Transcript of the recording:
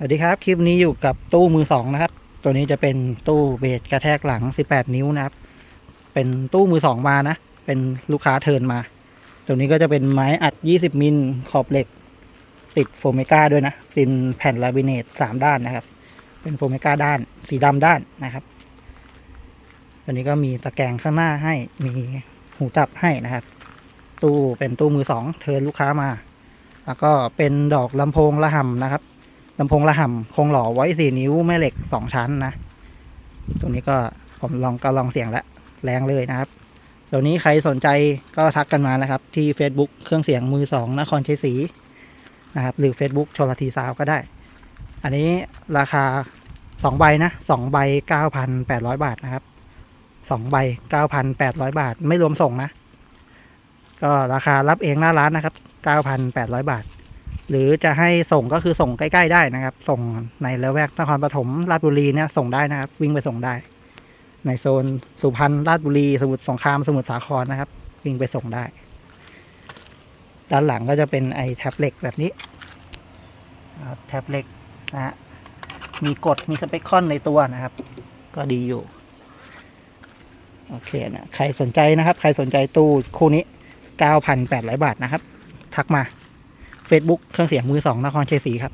สวัสดีครับ คลิปนี้อยู่กับตู้มือสองนะครับ ตัวนี้จะเป็นตู้เบสกระแทกหลัง 18 นิ้วนะครับ เป็นตู้มือสองมานะ เป็นลูกค้าเทิร์นมา ตัวนี้ก็จะเป็นไม้อัด 20 มิลขอบเหล็ก ติดโฟเมกาด้วยนะตินแผ่นลาบิเนตสามด้านนะครับ เป็นโฟเมกาด้านสีดำด้านนะครับ ตัวนี้ก็มีตะแกรงข้างหน้าให้มีหูจับให้นะครับ ตู้เป็นตู้มือสองเทิร์นลูกค้ามา แล้วก็เป็นดอกลำโพงระห่ำนะครับ ลำโพงระห่ำโครงหล่อไว้สี่นิ้วแม่เหล็กสองชั้นนะ ตรงนี้ก็ผมลองก็ลองเสียงแล้วแรงเลยนะครับเดี๋ยวนี้ใครสนใจก็ทักกันมานะครับ ที่ Facebook เครื่องเสียงมือสองนครชัยศรีนะครับ หรือ Facebook ชลทีซาวก็ได้ อันนี้ราคาสองใบนะสองใบเก้าพันแปดร้อยบาทนะครับสองใบเก้าพันแปดร้อยบาท ไม่รวมส่งนะ ก็ราคารับเองหน้าร้านนะครับเก้าพันแปดร้อยบาท หรือจะให้ส่งก็คือส่งใกล้ ๆ ได้นะครับ ส่งในละแวกนครปฐมราชบุรีเนี่ยส่งได้นะครับ วิ่งไปส่งได้ ในโซนสุพรรณราชบุรี สมุทรสงครามสมุทรสาครนะครับ วิ่งไปส่งได้ ด้านหลังก็จะเป็นไอแท็บเล็กแบบนี้แท็บเล็กนะฮะมีกดมีสเปคคอนในตัวนะครับ ก็ดีอยู่ โอเคนะใครสนใจนะครับ ใครสนใจตู้คู่นี้ 9,800 บาทนะครับ ทักมา Facebook เครื่องเสียงมือสองนครชัยศรีครับ